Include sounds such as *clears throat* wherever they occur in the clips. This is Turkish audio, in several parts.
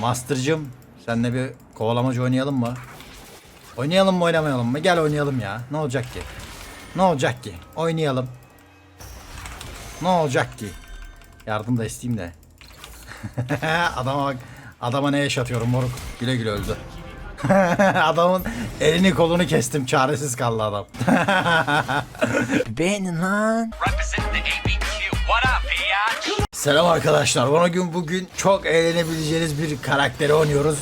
Master'cım senle bir kovalamacı oynayalım mı? Oynayalım mı oynamayalım mı? Gel oynayalım ya. Ne olacak ki? Ne olacak ki? Oynayalım. Ne olacak ki? Yardım da isteyeyim de. *laughs* Adama bak. Adama ne yaşatıyorum moruk. Güle güle öldü. *laughs* Adamın elini kolunu kestim. Çaresiz kaldı adam. *laughs* Beğenin lan. Selam arkadaşlar. Bana gün bugün çok eğlenebileceğiniz bir karakteri oynuyoruz.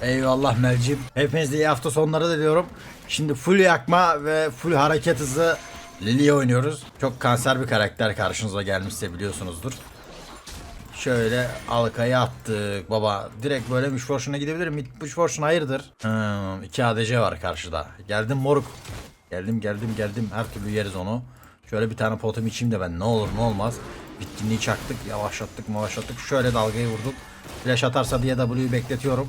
Eyvallah Melcim. Hepinize iyi hafta sonları diliyorum. Şimdi full yakma ve full hareket hızı Lily'yi oynuyoruz. Çok kanser bir karakter karşınıza gelmişse biliyorsunuzdur. Şöyle halkayı attık baba. Direkt böyle Mishfortune'a gidebilir mi? Mishfortune hayırdır? Hmm, iki ADC var karşıda. Geldim moruk. Geldim geldim geldim. Her türlü yeriz onu. Şöyle bir tane potum içeyim de ben ne olur ne olmaz. Bitkinliği çaktık. Yavaşlattık yavaşlattık. Şöyle dalgayı vurduk. Flash atarsa diye W'yu bekletiyorum.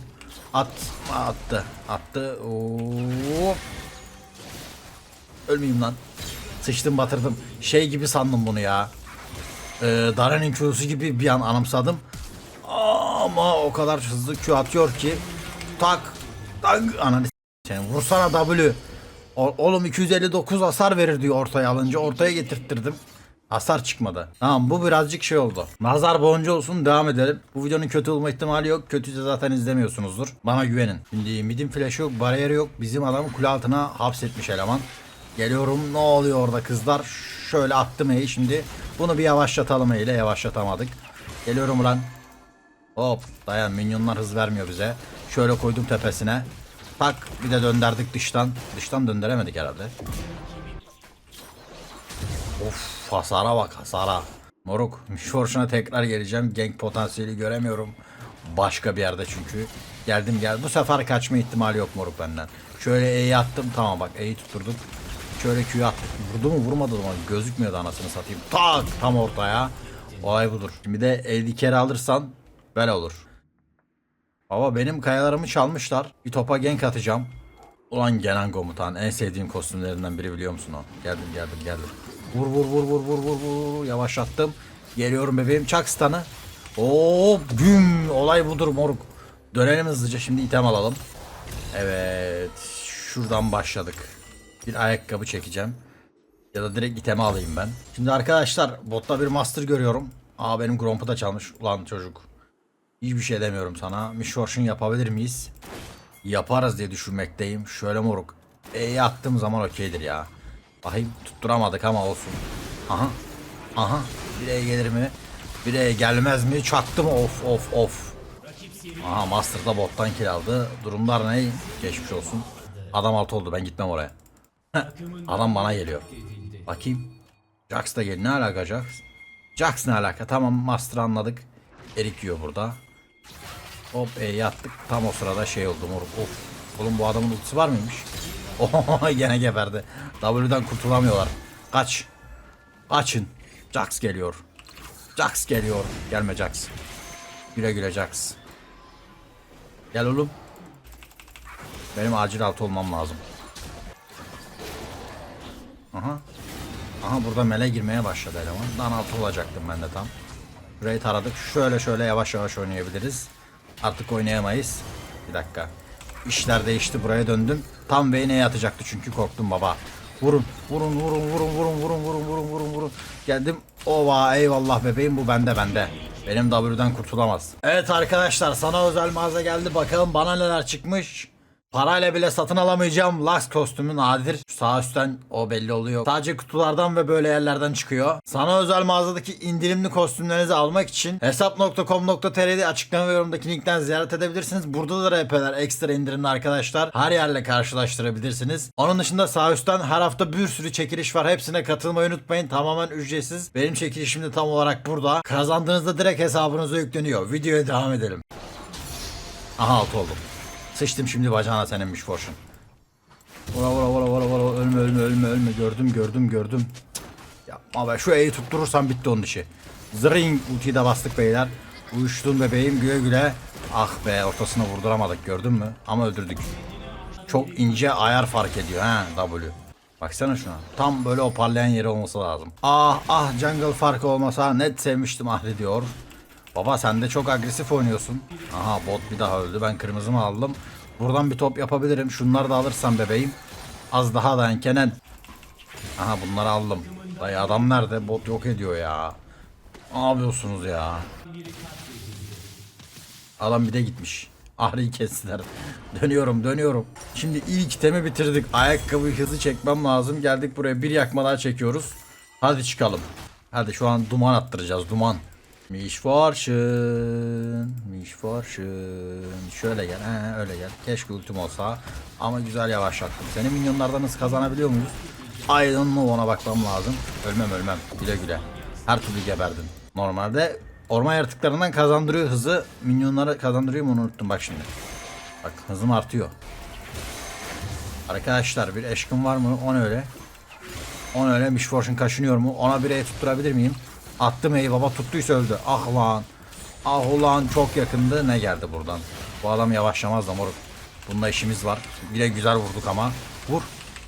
At. Attı. Attı. Oo. Ölmeyeyim lan. Sıçtım batırdım. Şey gibi sandım bunu ya e, Darren'in Q'su gibi bir an anımsadım. Ama o kadar hızlı Q atıyor ki tak tak ananı s- seni vursana W. Oğlum 259 hasar verir diyor ortaya alınca ortaya getirttirdim. Hasar çıkmadı. Tamam bu birazcık şey oldu. Nazar boncu olsun devam edelim. Bu videonun kötü olma ihtimali yok. Kötüyse zaten izlemiyorsunuzdur. Bana güvenin. Şimdi midin flaşı yok, bariyeri yok. Bizim adamı kule altına hapsetmiş eleman. Geliyorum ne oluyor orada kızlar? Şöyle attım E'yi şimdi. Bunu bir yavaşlatalım ile yavaşlatamadık. Geliyorum ulan. Hop dayan minyonlar hız vermiyor bize. Şöyle koydum tepesine. Tak bir de döndürdük dıştan. Dıştan döndüremedik herhalde. Of hasara bak hasara. Moruk Mishorşuna tekrar geleceğim. Gank potansiyeli göremiyorum. Başka bir yerde çünkü. Geldim gel. Bu sefer kaçma ihtimali yok moruk benden. Şöyle E'yi attım. Tamam bak E'yi tutturduk. Şöyle Q'yu attık. Vurdu mu vurmadı mı? Gözükmüyordu anasını satayım. Tak tam ortaya. Olay budur. Şimdi de 50 kere alırsan böyle olur. Baba benim kayalarımı çalmışlar. Bir topa gank atacağım. Ulan Genan Komutan en sevdiğim kostümlerinden biri biliyor musun o? Geldim geldim geldim. Vur vur vur vur vur vur vur yavaşlattım. Geliyorum bebeğim çak stun'ı. Oo güm olay budur moruk. Dönelim hızlıca şimdi item alalım. Evet şuradan başladık. Bir ayakkabı çekeceğim. Ya da direkt itemi alayım ben. Şimdi arkadaşlar botta bir master görüyorum. Aa benim Gromp'u da çalmış. Ulan çocuk. Hiçbir şey demiyorum sana. Mishorshun yapabilir miyiz? Yaparız diye düşünmekteyim. Şöyle moruk. E'yi attığım zaman okeydir ya. Bakayım tutturamadık ama olsun. Aha. Aha. Bir E gelir mi? Bir E gelmez mi? Çaktım of of of. Aha Master da bottan kill aldı. Durumlar ne? Geçmiş olsun. Adam alt oldu ben gitmem oraya. Adam bana geliyor. Bakayım. Jax da geliyor. Ne alaka Jax? Jax ne alaka? Tamam Master anladık. Erik yiyor burada. Hop E'yi attık. Tam o sırada şey oldu moruk. Of. Oğlum bu adamın ultisi var mıymış? Oho gene geberdi. W'den kurtulamıyorlar. Kaç. Kaçın. Jax geliyor. Jax geliyor. Gelme Jax. Güle güle Jax. Gel oğlum. Benim acil altı olmam lazım. Aha. Aha burada mele girmeye başladı eleman. Dan altı olacaktım ben de tam. Burayı taradık. Şöyle şöyle yavaş yavaş oynayabiliriz. Artık oynayamayız. Bir dakika. İşler değişti. Buraya döndüm. Tam Vayne'e atacaktı çünkü korktum baba. Vurun. Vurun vurun vurun vurun vurun vurun vurun vurun vurun. Geldim. Ova eyvallah bebeğim bu bende bende. Benim W'den kurtulamaz. Evet arkadaşlar sana özel mağaza geldi. Bakalım bana neler çıkmış. Parayla bile satın alamayacağım Lux kostümü nadir. Sağ üstten o belli oluyor. Sadece kutulardan ve böyle yerlerden çıkıyor. Sana özel mağazadaki indirimli kostümlerinizi almak için hesap.com.tr'de açıklama ve yorumdaki linkten ziyaret edebilirsiniz. Burada da RP'ler ekstra indirimli arkadaşlar. Her yerle karşılaştırabilirsiniz. Onun dışında sağ üstten her hafta bir sürü çekiliş var. Hepsine katılmayı unutmayın. Tamamen ücretsiz. Benim çekilişim de tam olarak burada. Kazandığınızda direkt hesabınıza yükleniyor. Videoya devam edelim. Aha alt oldum. Sıçtım şimdi bacağına seninmiş Fortune. Vura vura vura vura vura ölme ölme ölme ölme gördüm gördüm gördüm. Yapma be şu E'yi tutturursam bitti onun işi. Zring ultiyi de bastık beyler. Uyuştun bebeğim güle güle. Ah be ortasına vurduramadık gördün mü? Ama öldürdük. Çok ince ayar fark ediyor ha W. Baksana şuna. Tam böyle o parlayan yeri olması lazım. Ah ah jungle farkı olmasa net sevmiştim ahri diyor. Baba sen de çok agresif oynuyorsun. Aha bot bir daha öldü. Ben kırmızımı aldım. Buradan bir top yapabilirim. Şunları da alırsam bebeğim. Az daha dayan Kenan. Aha bunları aldım. Dayı adam nerede? Bot yok ediyor ya. Ne yapıyorsunuz ya? Adam bir de gitmiş. Ahri'yi kestiler. *laughs* Dönüyorum dönüyorum. Şimdi ilk temi bitirdik. Ayakkabıyı hızlı çekmem lazım. Geldik buraya bir yakma daha çekiyoruz. Hadi çıkalım. Hadi şu an duman attıracağız duman. Miş Fortune. Miş Fortune. Şöyle gel. He, öyle gel. Keşke ultim olsa. Ama güzel yavaşlattım. Senin minyonlardan hız kazanabiliyor muyuz? Aynen mı ona bakmam lazım. Ölmem ölmem. Güle güle. Her türlü geberdim. Normalde orman yaratıklarından kazandırıyor hızı. Minyonlara kazandırıyor mu onu unuttum bak şimdi. Bak hızım artıyor. Arkadaşlar bir eşkim var mı? On öyle. On öyle Mishfortune kaşınıyor mu? Ona bir E tutturabilir miyim? Attım E'yi baba tuttuysa öldü. Ah lan. Ah ulan çok yakındı. Ne geldi buradan? Bu adam yavaşlamaz da moruk. Bununla işimiz var. Bir de güzel vurduk ama. Vur.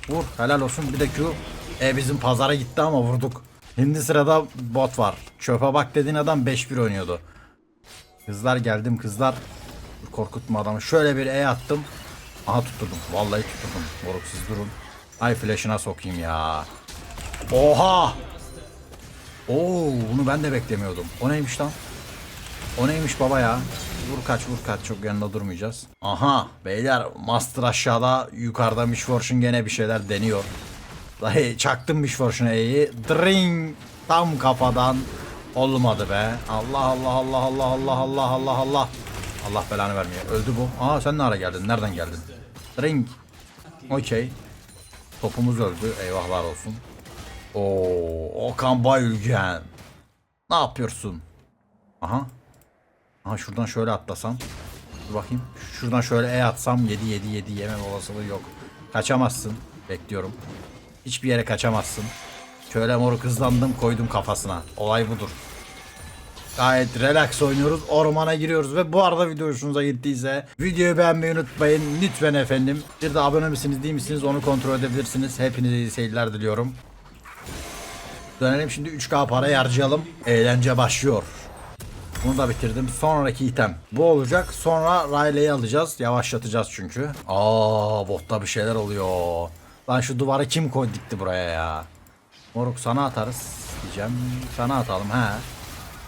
Vur. Helal olsun. Bir de Q. E bizim pazara gitti ama vurduk. Şimdi sırada bot var. Çöpe bak dediğin adam 5-1 oynuyordu. Kızlar geldim kızlar. Korkutma adamı. Şöyle bir E attım. Aha tutturdum. Vallahi tutturdum. Moruk siz durun. Ay flash'ına sokayım ya. Oha! Oo, bunu ben de beklemiyordum. O neymiş lan? O neymiş baba ya? Vur kaç vur kaç çok yanında durmayacağız. Aha beyler Master aşağıda yukarıda Mishfortune gene bir şeyler deniyor. Dahi çaktım Mishfortune'a E'yi. Dring tam kafadan olmadı be. Allah Allah Allah Allah Allah Allah Allah Allah. Allah belanı vermeye. Öldü bu. Aa sen ne ara geldin? Nereden geldin? Dring. Okey. Topumuz öldü. Eyvahlar olsun. Oo, Okan Bayülgen. Ne yapıyorsun? Aha. Aha şuradan şöyle atlasam. Dur bakayım. Şuradan şöyle E atsam 7 7 7 yemem olasılığı yok. Kaçamazsın. Bekliyorum. Hiçbir yere kaçamazsın. Şöyle moruk hızlandım koydum kafasına. Olay budur. Gayet relax oynuyoruz. Ormana giriyoruz ve bu arada video hoşunuza gittiyse videoyu beğenmeyi unutmayın. Lütfen efendim. Bir de abone misiniz değil misiniz onu kontrol edebilirsiniz. Hepinize iyi seyirler diliyorum. Dönelim şimdi 3K para harcayalım. Eğlence başlıyor. Bunu da bitirdim. Sonraki item. Bu olacak. Sonra Riley'i alacağız. Yavaşlatacağız çünkü. Aa botta bir şeyler oluyor. Lan şu duvarı kim koy buraya ya? Moruk sana atarız diyeceğim. Sana atalım he.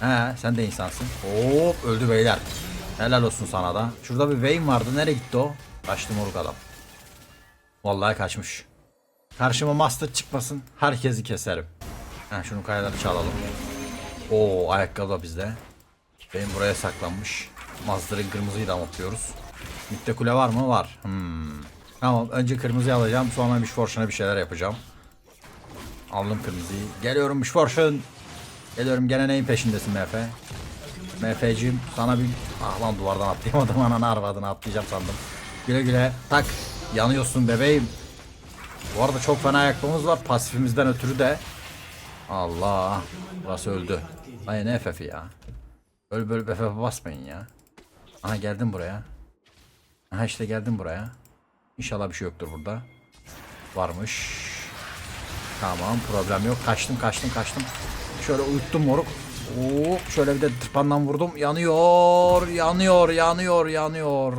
He sen de insansın. Hop öldü beyler. Helal olsun sana da. Şurada bir Vayne vardı. Nereye gitti o? Kaçtı moruk adam. Vallahi kaçmış. Karşıma master çıkmasın. Herkesi keserim. Ha şunu kayaları çalalım. Oo ayakkabı da bizde. Benim buraya saklanmış. Master'ın kırmızıyı da mutluyoruz. Mitte kule var mı? Var. Hmm. Tamam önce kırmızıyı alacağım. Sonra Mishfortune'a bir şeyler yapacağım. Aldım kırmızıyı. Geliyorum Mishfortune. Geliyorum gene neyin peşindesin MF? MF'cim sana bir... Ah lan duvardan atlayamadım *laughs* ananı arvadını atlayacağım sandım. Güle güle tak. Yanıyorsun bebeğim. Bu arada çok fena ayakkabımız var. Pasifimizden ötürü de. Allah. Burası öldü. Ay ne FF'i ya. Öl böyle FF'e basmayın ya. Aha geldim buraya. Aha işte geldim buraya. İnşallah bir şey yoktur burada. Varmış. Tamam problem yok. Kaçtım kaçtım kaçtım. Şöyle uyuttum moruk. Hop şöyle bir de tırpandan vurdum. Yanıyor, yanıyor, yanıyor, yanıyor.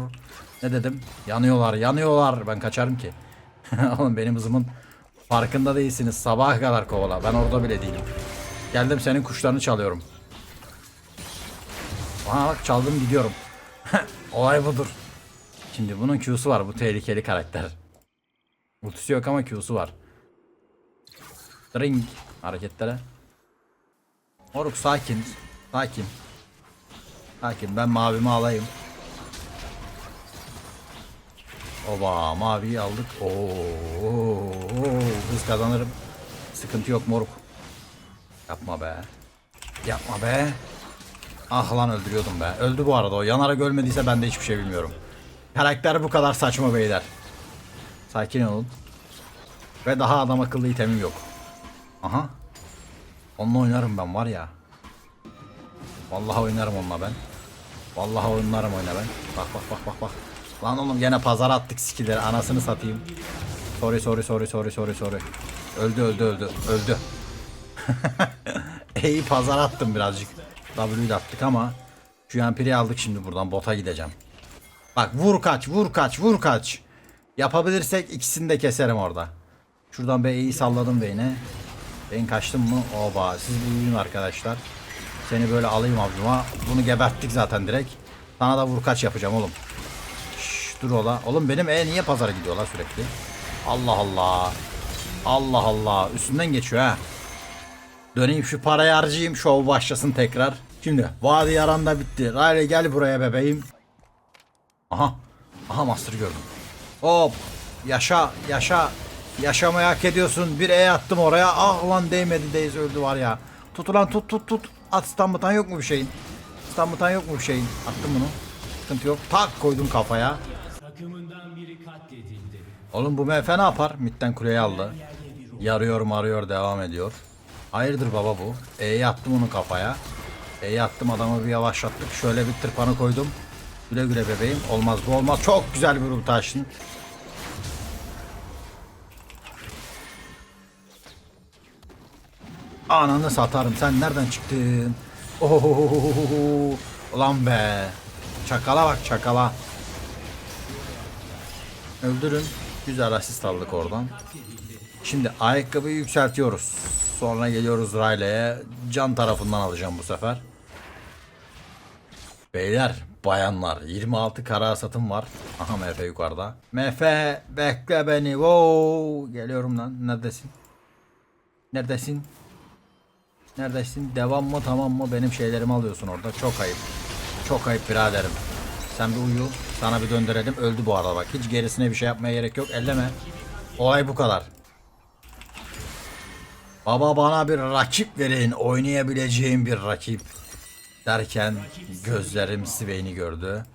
Ne dedim? Yanıyorlar, yanıyorlar. Ben kaçarım ki. *laughs* Oğlum benim hızımın farkında değilsiniz. Sabaha kadar kovala. Ben orada bile değilim. Geldim senin kuşlarını çalıyorum. Aha bak çaldım gidiyorum. *laughs* Olay budur. Şimdi bunun Q'su var. Bu tehlikeli karakter. Ultisi yok ama Q'su var. Ring hareketlere. Moruk sakin. Sakin. Sakin ben mavimi alayım. Oba maviyi aldık. Oo, hız kazanırım. Sıkıntı yok moruk. Yapma be. Yapma be. Ah lan öldürüyordum be. Öldü bu arada o. Yanarak ölmediyse ben de hiçbir şey bilmiyorum. Karakter bu kadar saçma beyler. Sakin olun. Ve daha adam akıllı itemim yok. Aha. Onunla oynarım ben var ya. Vallahi oynarım onunla ben. Vallahi oynarım oyna ben. Bak bak bak bak bak. Lan oğlum gene pazara attık skillleri anasını satayım. Sorry sorry sorry sorry sorry sorry. Öldü öldü öldü öldü. *laughs* İyi pazar attım birazcık. W'yu attık ama Şu yampiri aldık şimdi buradan bota gideceğim. Bak vur kaç vur kaç vur kaç. Yapabilirsek ikisini de keserim orada. Şuradan B'yi salladım Beyne. Ben kaçtım mı? Oba siz uyuyun arkadaşlar. Seni böyle alayım avcuma. Bunu geberttik zaten direkt. Sana da vur kaç yapacağım oğlum. Şşş, dur ola. Oğlum benim E niye pazara gidiyorlar sürekli? Allah Allah. Allah Allah. Üstünden geçiyor ha. Döneyim şu parayı harcayayım. Şov başlasın tekrar. Şimdi vadi yaran da bitti. Riley gel buraya bebeğim. Aha. Aha master gördüm. Hop. Yaşa yaşa. Yaşamayı hak ediyorsun. Bir E attım oraya. Ah lan değmedi Days öldü var ya. Tut ulan tut tut tut. At stambutan yok mu bir şeyin? Stambutan yok mu bir şeyin? Attım bunu. Sıkıntı yok. Tak koydum kafaya. Oğlum bu MF ne yapar? Midden kuleyi aldı. Yarıyor marıyor devam ediyor. Hayırdır baba bu? E'yi attım onun kafaya. E'yi attım adamı bir yavaşlattık. Şöyle bir tırpanı koydum. Güle güle bebeğim. Olmaz bu olmaz. Çok güzel bir ulti açtın. Ananı satarım. Sen nereden çıktın? Ohohohoho. Ulan be. Çakala bak çakala. Öldürün. Güzel asist aldık oradan. Şimdi ayakkabıyı yükseltiyoruz. Sonra geliyoruz Riley'e. Can tarafından alacağım bu sefer. Beyler, bayanlar 26 kara satım var. Aha MF yukarıda. MF bekle beni. Wow. Geliyorum lan. Neredesin? Neredesin? Neredesin? Devam mı tamam mı? Benim şeylerimi alıyorsun orada. Çok ayıp. Çok ayıp biraderim. Sen bir uyu. Sana bir döndürelim. Öldü bu arada bak. Hiç gerisine bir şey yapmaya gerek yok. Elleme. Olay bu kadar. Baba bana bir rakip verin. Oynayabileceğim bir rakip. Derken gözlerim Swain'i gördü.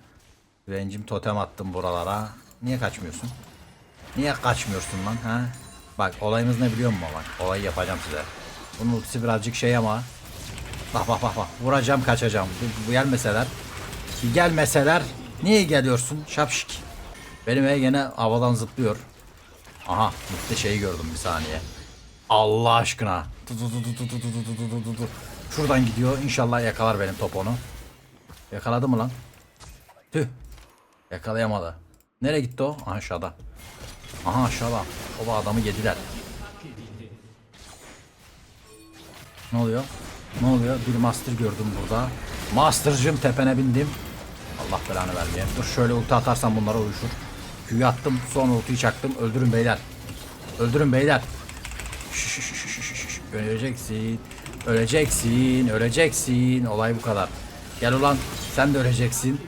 Swain'cim totem attım buralara. Niye kaçmıyorsun? Niye kaçmıyorsun lan ha? Bak olayımız ne biliyor musun bak? Olayı yapacağım size. Bunun ultisi birazcık şey ama. Bak bak bak bak. Vuracağım kaçacağım. Bu, gelmeseler. Bir gelmeseler. Niye geliyorsun şapşik? Benim E gene havadan zıplıyor. Aha mutlu şeyi gördüm bir saniye. Allah aşkına. Şuradan gidiyor. İnşallah yakalar benim top onu. Yakaladı mı lan? Tüh. Yakalayamadı. Nereye gitti o? Aşağıda. Aha aşağıda. Baba adamı yediler. Ne oluyor? Ne oluyor? Bir master gördüm burada. Master'cım tepene bindim. Allah belanı vermeye. Dur şöyle ulti atarsam bunlara uyuşur. Q'yu attım. Son ultiyi çaktım. Öldürün beyler. Öldürün beyler. Öleceksin. Öleceksin. Öleceksin. Olay bu kadar. Gel ulan. Sen de öleceksin.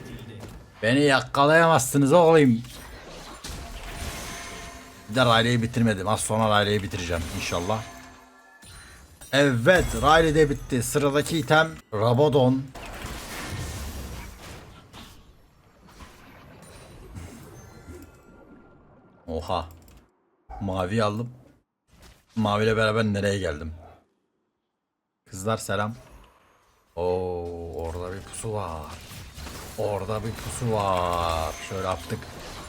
Beni yakalayamazsınız oğlum. Bir de Riley'i bitirmedim. Az sonra Riley'i bitireceğim inşallah. Evet, Riley de bitti. Sıradaki item Rabadon. Oha. Mavi aldım. Maviyle beraber nereye geldim? Kızlar selam. Oo, orada bir pusu var. Orada bir pusu var. Şöyle attık.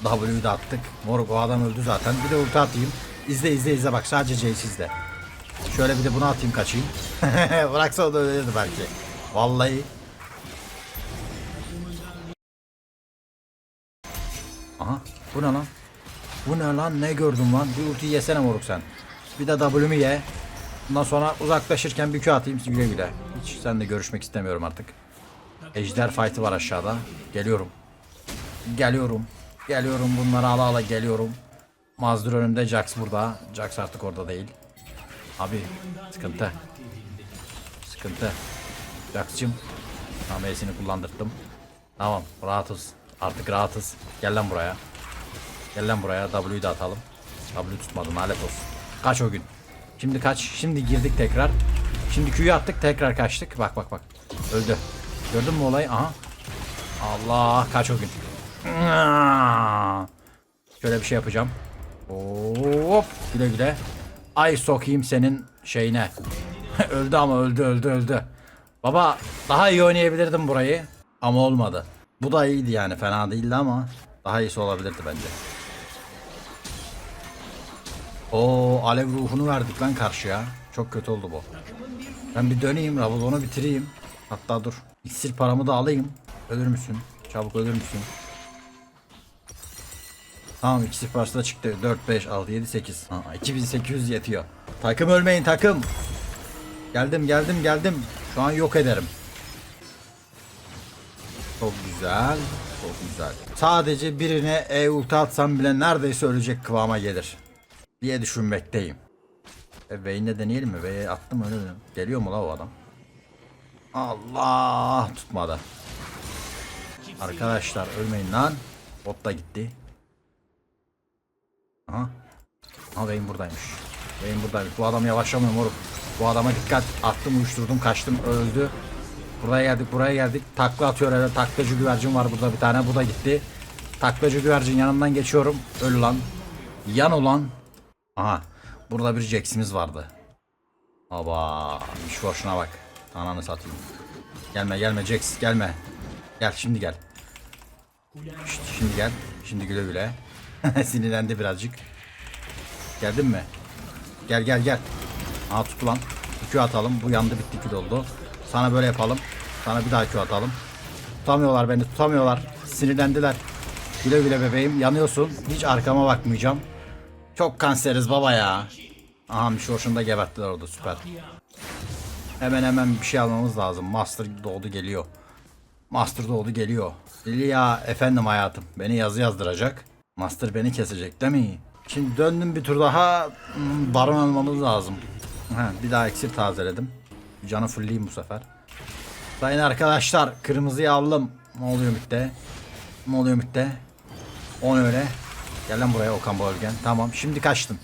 W'yu da attık. Moruk o adam öldü zaten. Bir de ulti atayım. İzle izle izle bak sadece Jace izle. Şöyle bir de bunu atayım kaçayım. *laughs* Bıraksa o da ölürdü belki. Vallahi. Aha bu ne lan? Bu ne lan ne gördüm lan? Bir ulti yesene moruk sen. Bir de W'mi ye. Bundan sonra uzaklaşırken bir Q atayım güle güle. Hiç seninle görüşmek istemiyorum artık. Ejder fight'ı var aşağıda. Geliyorum. Geliyorum. Geliyorum bunları ala ala geliyorum. Mazdur önümde Jax burada. Jax artık orada değil. Abi sıkıntı. Sıkıntı. Jax'cım. Tamam kullandırdım. Tamam rahatız. Artık rahatız. Gel lan buraya. Gel lan buraya. W'yu da atalım. W tutmadım lanet olsun. Kaç o gün. Şimdi kaç. Şimdi girdik tekrar. Şimdi Q'yu attık tekrar kaçtık. Bak bak bak. Öldü. Gördün mü olayı? Aha. Allah kaç o gün. Şöyle bir şey yapacağım. Hop güle güle. Ay sokayım senin şeyine. *laughs* öldü ama öldü öldü öldü. Baba daha iyi oynayabilirdim burayı. Ama olmadı. Bu da iyiydi yani fena değildi ama daha iyisi olabilirdi bence. O alev ruhunu verdik lan karşıya. Çok kötü oldu bu. Ben bir döneyim Rabadon'u bitireyim. Hatta dur. İksir paramı da alayım. Ölür müsün? Çabuk ölür müsün? Tamam ikisi parçada çıktı. 4, 5, 6, 7, 8. Ha, 2800 yetiyor. Takım ölmeyin takım. Geldim geldim geldim. Şu an yok ederim. Çok güzel. Çok güzel. Sadece birine E ulti atsam bile neredeyse ölecek kıvama gelir. Diye düşünmekteyim. E Vayne'de deneyelim mi? Vayne attım öyle dedim. Geliyor mu la o adam? Allah tutmadı. Arkadaşlar ölmeyin lan. Bot da gitti. Aha. Aha Vayne buradaymış. Vayne buradaymış. Bu adam yavaşlamıyor moruk. Bu adama dikkat. Attım uyuşturdum kaçtım öldü. Buraya geldik buraya geldik. Takla atıyor öyle. Taklacı güvercin var burada bir tane. Bu da gitti. Taklacı güvercin yanından geçiyorum. Öl lan. Yan ulan. Aha. Burada bir Jax'imiz vardı. Aba. İş boşuna bak. Ananı satayım. Gelme gelme Jax gelme. Gel şimdi gel. Şşt, şimdi gel. Şimdi güle güle. *laughs* Sinirlendi birazcık. Geldin mi? Gel gel gel. Aa tut lan. Q atalım. Bu yandı bitti kül oldu. Sana böyle yapalım. Sana bir daha Q atalım. Tutamıyorlar beni tutamıyorlar. Sinirlendiler. Güle güle bebeğim yanıyorsun. Hiç arkama bakmayacağım. Çok kanseriz baba ya. Aha bir şey hoşunda geberttiler orada süper. Hemen hemen bir şey almamız lazım. Master doğdu geliyor. Master doğdu geliyor. Lilia efendim hayatım. Beni yazı yazdıracak. Master beni kesecek değil mi? Şimdi döndüm bir tur daha. Hmm, Baron almamız lazım. Ha, bir daha iksir tazeledim. Canı fullleyeyim bu sefer. Sayın arkadaşlar kırmızıyı aldım. Ne oluyor mitte? Ne oluyor mitte? On öyle. Gel lan buraya Okan Bölgen. Tamam şimdi kaçtım.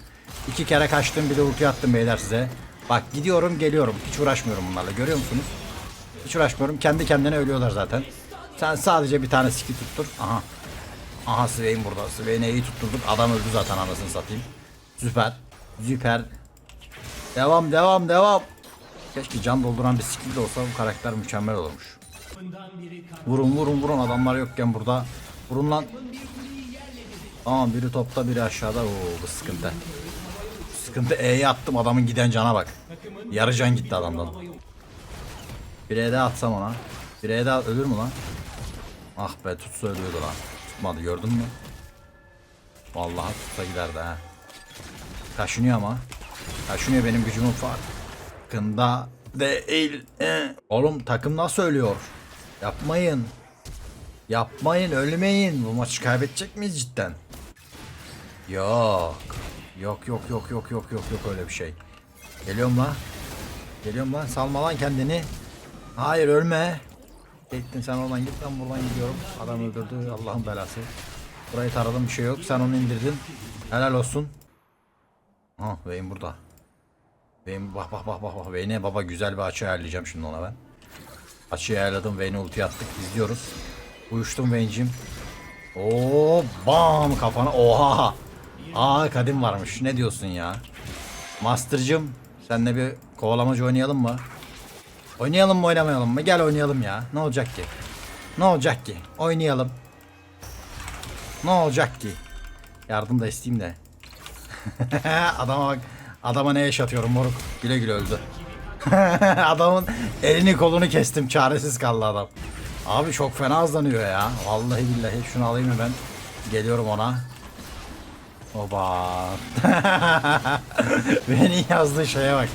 İki kere kaçtım bir de ulti attım beyler size. Bak gidiyorum geliyorum. Hiç uğraşmıyorum bunlarla görüyor musunuz? Hiç uğraşmıyorum. Kendi kendine ölüyorlar zaten. Sen sadece bir tane skill tuttur. Aha. Aha Swain burada. Swain'e iyi tutturduk. Adam öldü zaten anasını satayım. Süper. Süper. Devam devam devam. Keşke can dolduran bir skill de olsa bu karakter mükemmel olurmuş. Vurun vurun vurun adamlar yokken burada. Vurun lan. Tamam biri topta biri aşağıda. Oo bu sıkıntı. Sıkıntı E'ye attım adamın giden cana bak. Yarı can gitti adamdan. Bir E daha atsam ona. Bir E daha ölür mü lan? Ah be tutsa ölüyordu lan. Tutmadı gördün mü? Vallahi tutsa giderdi ha. Kaşınıyor ama. Kaşınıyor benim gücümün farkında değil. Oğlum takım nasıl ölüyor? Yapmayın. Yapmayın ölmeyin. Bu maçı kaybedecek miyiz cidden? Yok. Yok yok yok yok yok yok yok öyle bir şey. Geliyorum lan. Geliyorum lan salma lan kendini. Hayır ölme. Gittin sen oradan git ben buradan gidiyorum. Adam öldürdü Allah'ın belası. Burayı taradım bir şey yok. Sen onu indirdin. Helal olsun. Ha Vayne burada. Vayne bak bak bak bak bak. Vayne'e baba güzel bir açı ayarlayacağım şimdi ona ben. Açıyı ayarladım. Vayne'e ulti attık. İzliyoruz. Uyuştum Vayne'cim. Oo bam kafana. Oha. Aa kadim varmış. Ne diyorsun ya? Master'cım senle bir kovalamacı oynayalım mı? Oynayalım mı oynamayalım mı? Gel oynayalım ya. Ne olacak ki? Ne olacak ki? Oynayalım. Ne olacak ki? Yardım da isteyeyim de. *laughs* Adama bak. Adama ne yaşatıyorum moruk. Güle güle öldü. *laughs* Adamın elini kolunu kestim. Çaresiz kaldı adam. Abi çok fena hızlanıyor ya. Vallahi billahi. Şunu alayım hemen. Geliyorum ona. Oba. *laughs* Beni yazdığı şeye bak.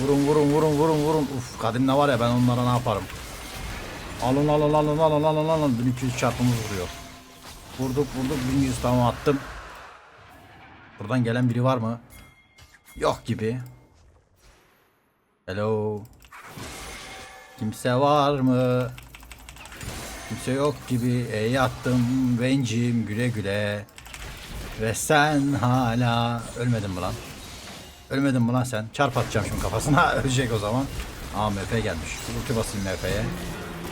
Vurun vurun vurun vurun vurun. Uf kadimle var ya ben onlara ne yaparım. Alın alın alın alın alın alın. 1200 çarpımız vuruyor. Vurduk vurduk 1100 tamam attım. Buradan gelen biri var mı? Yok gibi. Hello. Kimse var mı? Kimse yok gibi. Ey attım bencim güle güle. Ve sen hala ölmedin mi lan? Ölmedin mi lan sen? Çarp atacağım şimdi kafasına. *laughs* Ölecek o zaman. Aa MP gelmiş. Ulti basayım MF'ye.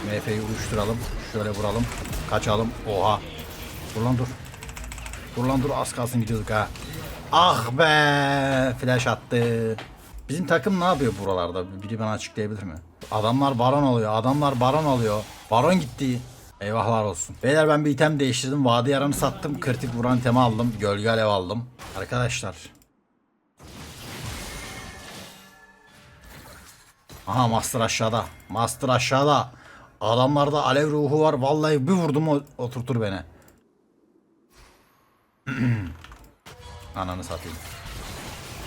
MF'yi uyuşturalım. Şöyle vuralım. Kaçalım. Oha. Dur lan dur. Dur lan dur az kalsın gidiyorduk ha. Ah be. Flash attı. Bizim takım ne yapıyor buralarda? Biri bana açıklayabilir mi? Adamlar baron alıyor. Adamlar baron alıyor. Baron gitti. Eyvahlar olsun. Beyler ben bir item değiştirdim. Vadi yaranı sattım. Kritik vuran itemi aldım. Gölge alev aldım. Arkadaşlar. Aha master aşağıda. Master aşağıda. Adamlarda alev ruhu var. Vallahi bir vurdum oturtur beni. *clears throat* Ananı satayım.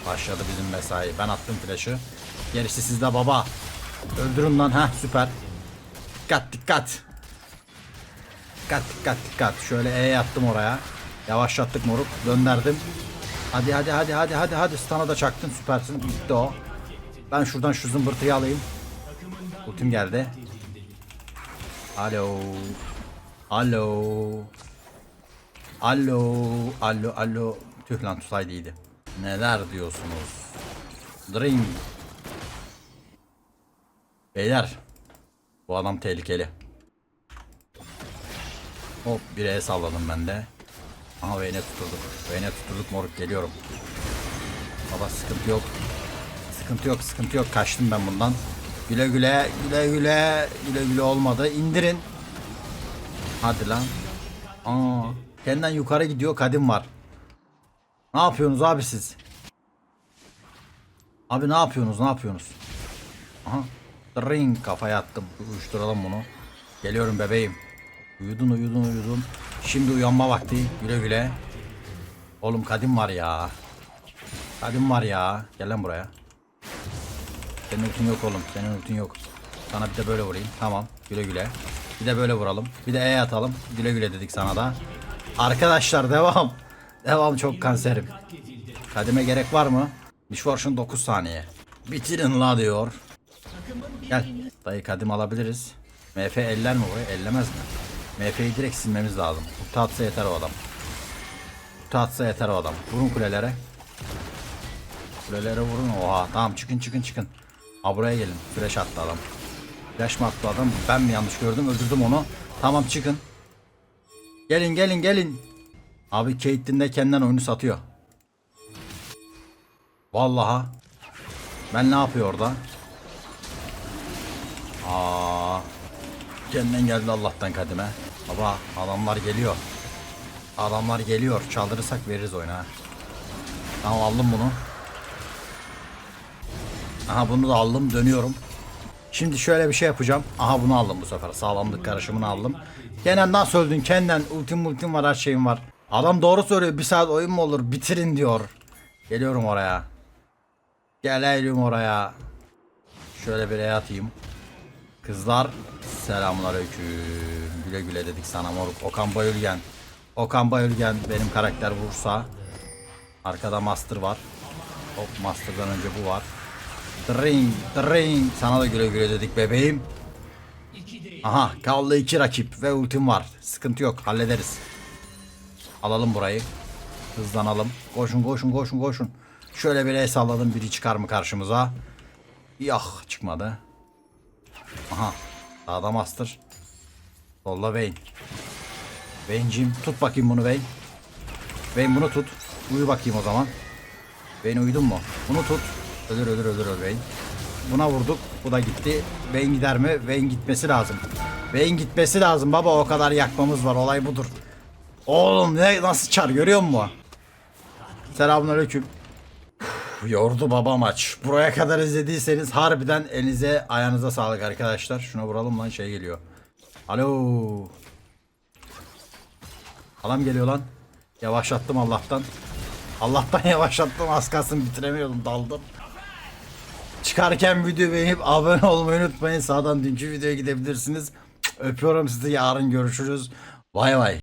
Başladı bizim mesai. Ben attım flash'ı. Gerisi sizde baba. Öldürün lan. ha süper. Dikkat dikkat. Dikkat dikkat dikkat. Şöyle E attım oraya. Yavaşlattık moruk. Dönderdim. Hadi hadi hadi hadi hadi hadi. Stun'a da çaktın. Süpersin. Bitti o. Ben şuradan şu zımbırtıyı alayım. Ultim geldi. Alo. Alo. Alo. Alo. Alo. Tüh lan tutsaydı iyiydi. Neler diyorsunuz? Drink. Beyler. Bu adam tehlikeli. Hop bir el salladım ben de. Aha Vayne tutturduk. Vayne tutturduk moruk geliyorum. Baba sıkıntı yok. Sıkıntı yok sıkıntı yok. Kaçtım ben bundan. Güle güle güle güle güle güle olmadı. İndirin. Hadi lan. Aa, kendinden yukarı gidiyor kadim var. Ne yapıyorsunuz abi siz? Abi ne yapıyorsunuz ne yapıyorsunuz? Aha. Ring kafaya attım. Uyuşturalım bunu. Geliyorum bebeğim. Uyudun uyudun uyudun. Şimdi uyanma vakti. Güle güle. Oğlum kadim var ya. Kadim var ya. Gel lan buraya. Senin ultin yok oğlum. Senin ultin yok. Sana bir de böyle vurayım. Tamam. Güle güle. Bir de böyle vuralım. Bir de E atalım. Güle güle dedik sana da. Arkadaşlar devam. Devam çok kanserim. Kadime gerek var mı? Misfortune 9 saniye. Bitirin la diyor. Gel. Dayı kadim alabiliriz. MF eller mi buraya? Ellemez mi? MF'yi direkt silmemiz lazım. Ulti atsa yeter o adam. Ulti atsa yeter o adam. Vurun kulelere. Kulelere vurun. Oha tamam çıkın çıkın çıkın. Ha buraya gelin. Flash attı adam. Flash mı attı adam? Ben mi yanlış gördüm? Öldürdüm onu. Tamam çıkın. Gelin gelin gelin. Abi Caitlyn de kendinden oyunu satıyor. Vallahi. Ben ne yapıyor orada? Aa. Kendinden geldi Allah'tan kadime. Baba adamlar geliyor. Adamlar geliyor. Çaldırırsak veririz oyuna. Tamam aldım bunu. Aha bunu da aldım dönüyorum. Şimdi şöyle bir şey yapacağım. Aha bunu aldım bu sefer. Sağlamlık karışımını aldım. Kenan nasıl öldün? Kenan ultim ultim var her şeyim var. Adam doğru söylüyor. Bir saat oyun mu olur? Bitirin diyor. Geliyorum oraya. Gelelim oraya. Şöyle bir atayım. Kızlar selamünaleyküm. Güle güle dedik sana moruk. Okan Bayülgen. Okan Bayülgen benim karakter vursa. Arkada Master var. Hop Master'dan önce bu var. Dring, dring. Sana da güle güle dedik bebeğim. Aha kaldı iki rakip ve ultim var. Sıkıntı yok hallederiz. Alalım burayı. Hızlanalım. Koşun koşun koşun koşun. Şöyle bir el salladım biri çıkar mı karşımıza? Yah çıkmadı. Aha sağda Master. Solda Vayne. Vayne'cim tut bakayım bunu Vayne. Vayne bunu tut. Uyu bakayım o zaman. Vayne uyudun mu? Bunu tut. Ölür ölür ölür ölür Vayne. Buna vurduk. Bu da gitti. Vayne gider mi? Vayne gitmesi lazım. Vayne gitmesi lazım baba o kadar yakmamız var. Olay budur. Oğlum ne nasıl çar görüyor musun? Selamünaleyküm. Yordu baba maç. Buraya kadar izlediyseniz harbiden elinize ayağınıza sağlık arkadaşlar. Şuna vuralım lan şey geliyor. Alo. Adam geliyor lan. Yavaşlattım Allah'tan. Allah'tan *laughs* yavaşlattım az kalsın bitiremiyordum daldım. Çıkarken video beğenip abone olmayı unutmayın. Sağdan dünkü videoya gidebilirsiniz. Öpüyorum sizi yarın görüşürüz. Bay bay.